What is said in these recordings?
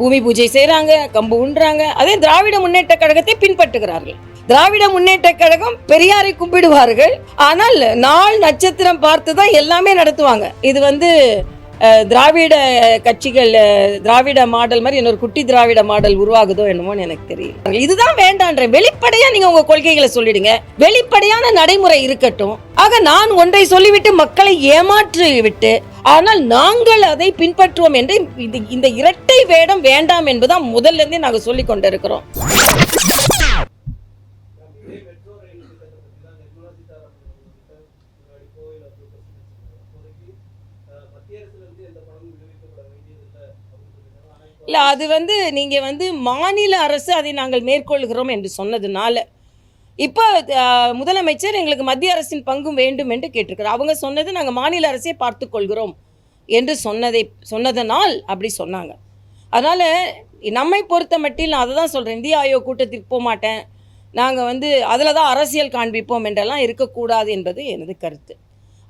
பூமி பூஜை செய்கிறாங்க கம்பு உண்றாங்க. அதே திராவிட முன்னேற்ற கழகத்தை பின்பற்றுகிறார்கள். திராவிட முன்னேற்ற கழகம் பெரியாரை கும்பிடுவார்கள். ஆனால் நாள் நட்சத்திரம் பார்த்து தான் எல்லாமே நடத்துவாங்க. இது வந்து திராவிட கட்சிகள் திராவிட மாடல் மாதிரி இன்னொரு குட்டி திராவிட மாடல் உருவாகுதோ என்னமோன்னு எனக்கு தெரியல. இதுதான் வேண்டான்ற வெளிப்படையா நீங்க உங்க கொள்கைகளை சொல்லிடுங்க. வெளிப்படையான நடைமுறை இருக்கட்டும். ஆக நான் ஒன்றை சொல்லிவிட்டு மக்களை ஏமாற்றி விட்டு ஆனால் நாங்கள் அதை பின்பற்றுவோம் என்று இது இந்த இரட்டை வேடம் வேண்டாம் என்பதுதான் முதல்ல இருந்தே நாங்கள் சொல்லி கொண்டிருக்கிறோம். இல்லை அது வந்து நீங்கள் வந்து மாநில அரசு அதை நாங்கள் மேற்கொள்கிறோம் என்று சொன்னதுனால இப்போ முதலமைச்சர் எங்களுக்கு மத்திய அரசின் பங்கும் வேண்டும் என்று கேட்டிருக்கிறார் அவங்க சொன்னது நாங்கள் மாநில அரசே பார்த்துக்கொள்கிறோம் என்று சொன்னதை சொன்னதனால் அப்படி சொன்னாங்க. அதனால் நம்மை பொறுத்த மட்டில் நான் அதை தான் சொல்கிறேன் இந்திய ஆயோக் கூட்டத்திற்கு போக மாட்டேன். நாங்கள் வந்து அதில் தான் அரசியல் காண்பிப்போம் என்றெல்லாம் இருக்கக்கூடாது என்பது எனது கருத்து.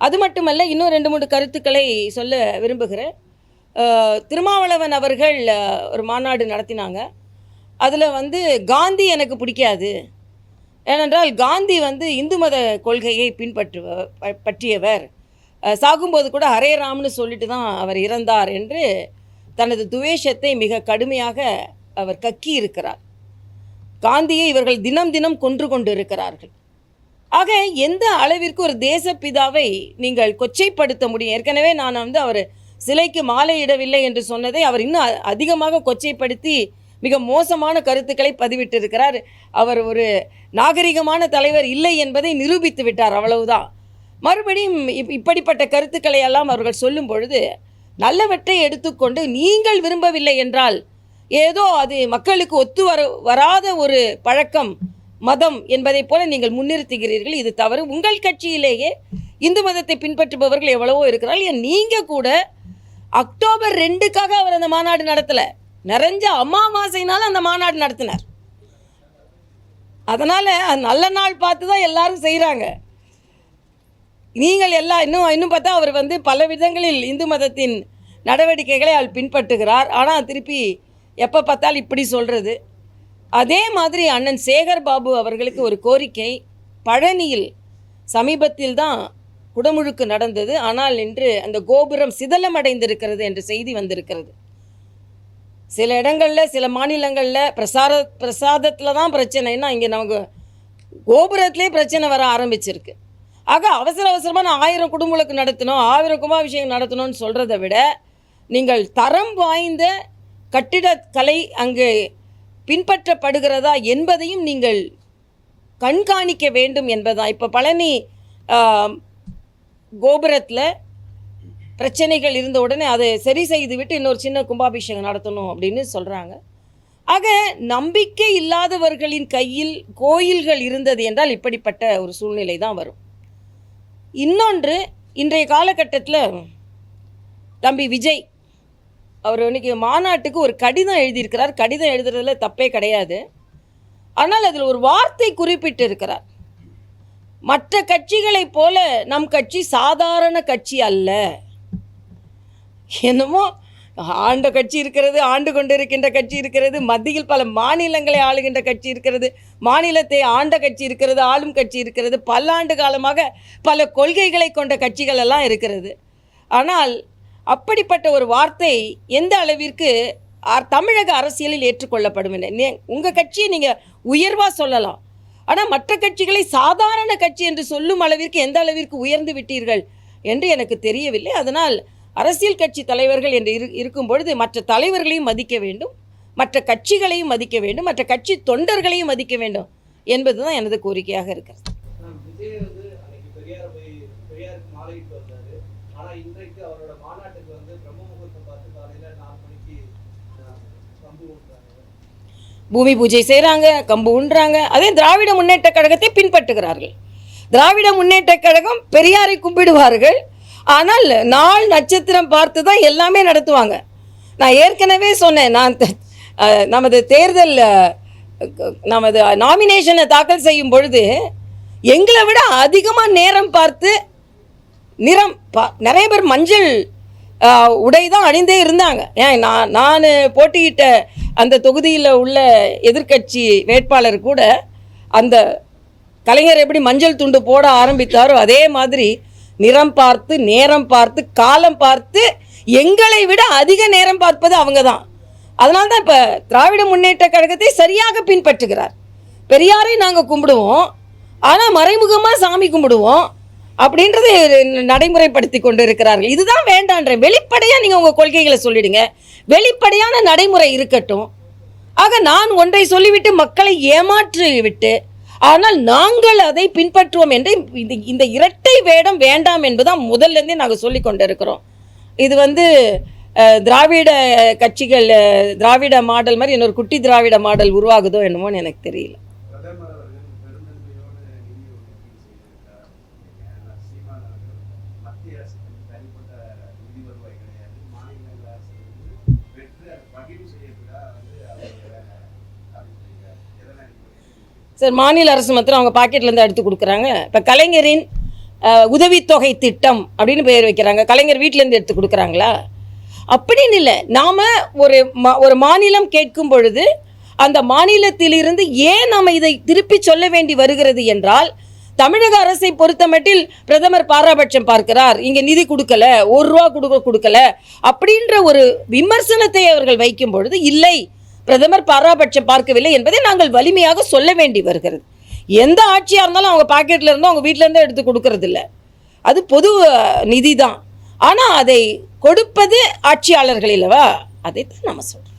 அது மட்டுமல்ல இன்னும் ரெண்டு மூணு கருத்துக்களை சொல்ல விரும்புகிறேன். திருமாவளவன் அவர்கள் ஒரு மாநாடு நடத்தினாங்க. அதில் வந்து காந்தி எனக்கு பிடிக்காது. ஏனென்றால் காந்தி வந்து இந்து மத கொள்கையை பின்பற்றுவ ப- பற்றியவர் சாகும்போது கூட ஹரே ராம்னு சொல்லிட்டு தான் அவர் இறந்தார் என்று தனது துவேஷத்தை மிக கடுமையாக அவர் கக்கி இருக்கிறார் காந்தியை இவர்கள் தினம் தினம் கொன்று கொண்டு இருக்கிறார்கள் ஆக எந்த அளவிற்கு ஒரு தேசப்பிதாவை நீங்கள் கொச்சைப்படுத்த முடியும்? ஏற்கனவே நான் வந்து அவர் சிலைக்கு மாலையிடவில்லை என்று சொன்னதை அவர் இன்னும் அதிகமாக கொச்சைப்படுத்தி மிக மோசமான கருத்துக்களை பதிவிட்டிருக்கிறார். அவர் ஒரு நாகரிகமான தலைவர் இல்லை என்பதை நிரூபித்து விட்டார் அவ்வளவுதான். மறுபடியும் இப்- இப்படிப்பட்ட கருத்துக்களை எல்லாம் அவர்கள் சொல்லும் பொழுது நல்லவற்றை எடுத்துக்கொண்டு நீங்கள் விரும்பவில்லை என்றால் ஏதோ அது மக்களுக்கு ஒத்து வர வராத ஒரு பழக்கம் மதம் என்பதை போல நீங்கள் முன்னிறுத்துகிறீர்கள். இது தவறு. உங்கள் கட்சியிலேயே இந்து மதத்தை பின்பற்றுபவர்கள் எவ்வளவோ இருக்கிறார்கள். ஏன் நீங்கள் கூட அக்டோபர் ரெண்டுக்காக அவர் அந்த மாநாடு நடத்தலை. நிறைஞ்ச அமாவாசைனால அந்த மாநாடு நடத்தினார். அதனால் நல்ல நாள் பார்த்து தான் எல்லாரும் செய்கிறாங்க நீங்கள் எல்லாம் இன்னும் இன்னும் பார்த்தா அவர் வந்து பல விதங்களில் இந்து மதத்தின் நடவடிக்கைகளை அவர் பின்பற்றுகிறார். ஆனால் திருப்பி எப்போ பார்த்தாலும் இப்படி சொல்கிறது அதே மாதிரி அண்ணன் சேகர் பாபு அவர்களுக்கு ஒரு கோரிக்கை. பழனியில் சமீபத்தில் தான் குடமுழுக்கு நடந்தது. ஆனால் இன்று அந்த கோபுரம் சிதலமடைந்திருக்கிறது என்ற செய்தி வந்திருக்கிறது. சில இடங்களில் சில மாநிலங்களில் பிரசார பிரசாதத்தில் தான் பிரச்சனைன்னா இங்கே நமக்கு கோபுரத்திலே பிரச்சனை வர ஆரம்பிச்சிருக்கு. ஆக அவசர அவசரமாக நான் ஆயிரம் குடும்பங்களுக்கு நடத்தணும் ஆயிரம் கும்பாபிஷேகம் நடத்தணும்னு சொல்கிறத விட நீங்கள் தரம் வாய்ந்த கட்டிடக்கலை அங்கு பின்பற்றப்படுகிறதா என்பதையும் நீங்கள் கண்காணிக்க வேண்டும் என்பதுதான். இப்போ பழனி கோபுரத்தில் பிரச்சனைகள் இருந்த உடனே அதை சரி செய்து விட்டு இன்னொரு சின்ன கும்பாபிஷேகம் நடத்தணும் அப்படின்னு சொல்கிறாங்க ஆக நம்பிக்கை இல்லாதவர்களின் கையில் கோயில்கள் இருந்தது என்றால் இப்படிப்பட்ட ஒரு சூழ்நிலை தான் வரும். இன்னொன்று இன்றைய காலகட்டத்தில் தம்பி விஜய் அவர் இன்னைக்கு மாநாட்டுக்கு ஒரு கடிதம் எழுதியிருக்கிறார். கடிதம் எழுதுறதுல தப்பே கிடையாது. ஆனால் அதில் ஒரு வார்த்தை குறிப்பிட்டு இருக்கிறார் மற்ற கட்சிகளைப் போல நம் கட்சி சாதாரண கட்சி அல்ல. என்னமோ? ஆண்ட கட்சி இருக்கிறது ஆண்டு கொண்டிருக்கின்ற கட்சி இருக்கிறது மத்தியில் பல மாநிலங்களை ஆளுகின்ற கட்சி இருக்கிறது மாநிலத்தை ஆண்ட கட்சி இருக்கிறது ஆளும் கட்சி இருக்கிறது பல்லாண்டு காலமாக பல கொள்கைகளை கொண்ட கட்சிகள் எல்லாம் இருக்கிறது. ஆனால் அப்படிப்பட்ட ஒரு வார்த்தை எந்த அளவிற்கு அ- தமிழக அரசியலில் ஏற்றுக்கொள்ளப்படும் என? உங்கள் கட்சியை நீங்கள் உயர்வாக சொல்லலாம். ஆனால் மற்ற கட்சிகளை சாதாரண கட்சி என்று சொல்லும் அளவிற்கு எந்த அளவிற்கு உயர்ந்து விட்டீர்கள் என்று எனக்கு தெரியவில்லை. அதனால் அரசியல் கட்சி தலைவர்கள் என்று இரு இருக்கும் பொழுது மற்ற தலைவர்களையும் மதிக்க வேண்டும் மற்ற கட்சிகளையும் மதிக்க வேண்டும் மற்ற கட்சி தொண்டர்களையும் மதிக்க வேண்டும் என்பதுதான் எனது கோரிக்கையாக இருக்கிறது. பூமி பூஜை செய்கிறாங்க கம்பு உண்றாங்க அதே திராவிட முன்னேற்ற கழகத்தை பின்பற்றுகிறார்கள். திராவிட முன்னேற்ற கழகம் பெரியாரை கும்பிடுவார்கள். ஆனால் நாள் நட்சத்திரம் பார்த்து தான் எல்லாமே நடத்துவாங்க. நான் ஏற்கனவே சொன்னேன் நான் நமது தேர்தல் நமது நாமினேஷனை தாக்கல் செய்யும் பொழுது எங்களை விட அதிகமாக நேரம் பார்த்து நிறம் பா நிறைய பேர் மஞ்சள் உடை தான் அணிந்தே இருந்தாங்க. ஏன் நான் நான் போட்டியிட்ட அந்த தொகுதியில் உள்ள எதிர்க்கட்சி வேட்பாளர் கூட அந்த கலைஞர் எப்படி மஞ்சள் துண்டு போட ஆரம்பித்தாரோ அதே மாதிரி நிறம் பார்த்து நேரம் பார்த்து காலம் பார்த்து எங்களை விட அதிக நேரம் பார்ப்பது அவங்க தான் அதனால தான் இப்போ திராவிட முன்னேற்ற கழகத்தை சரியாக பின்பற்றுகிறார். பெரியாரை நாங்கள் கும்பிடுவோம். ஆனால் மறைமுகமாக சாமி கும்பிடுவோம். அப்படின்றது நடைமுறைப்படுத்தி கொண்டு இருக்கிறார்கள் இதுதான் வேண்டான்ற வெளிப்படையாக நீங்கள் உங்கள் கொள்கைகளை சொல்லிடுங்க. வெளிப்படையான நடைமுறை இருக்கட்டும். ஆக நான் ஒன்றை சொல்லிவிட்டு மக்களை ஏமாற்றி விட்டு ஆனால் நாங்கள் அதை பின்பற்றுவோம் என்று இந்த இந்த இரட்டை வேடம் வேண்டாம் என்பதுதான் முதல்ல இருந்தே நாங்கள் சொல்லி கொண்டு இருக்கிறோம் இது வந்து திராவிட கட்சிகள் திராவிட மாடல் மாதிரி இன்னொரு குட்டி திராவிட மாடல் உருவாகுதோ என்னமோன்னு எனக்கு தெரியல. சார் மாநில அரசு மாத்திரம் அவங்க பாக்கெட்லேருந்து எடுத்து கொடுக்குறாங்க. இப்போ கலைஞரின் உதவித்தொகை திட்டம் அப்படின்னு பெயர் வைக்கிறாங்க. கலைஞர் வீட்டிலேருந்து எடுத்து கொடுக்குறாங்களா? அப்படின்னு இல்லை. நாம் ஒரு மா ஒரு மாநிலம் கேட்கும் பொழுது அந்த மாநிலத்திலிருந்து ஏன் நாம் இதை திருப்பி சொல்ல வேண்டி வருகிறது என்றால் தமிழக அரசை பொறுத்தமட்டில் பிரதமர் பாராபட்சம் பார்க்கிறார். இங்கே நிதி கொடுக்கல ஒரு ரூபா கொடுக்க கொடுக்கல அப்படின்ற ஒரு விமர்சனத்தை அவர்கள் வைக்கும் பொழுது இல்லை. பிரதமர் பாராபட்சம் பார்க்கவில்லை என்பதை நாங்கள் வலிமையாக சொல்ல வேண்டி வருகிறது. எந்த ஆட்சியாக இருந்தாலும் அவங்க பாக்கெட்டில் இருந்தோ அவங்க வீட்டிலேருந்தே எடுத்து கொடுக்கறதில்ல. அது பொது நிதி தான் ஆனால் அதை கொடுப்பது ஆட்சியாளர்கள் இல்லவா? அதைத்தான் நம்ம சொல்கிறோம்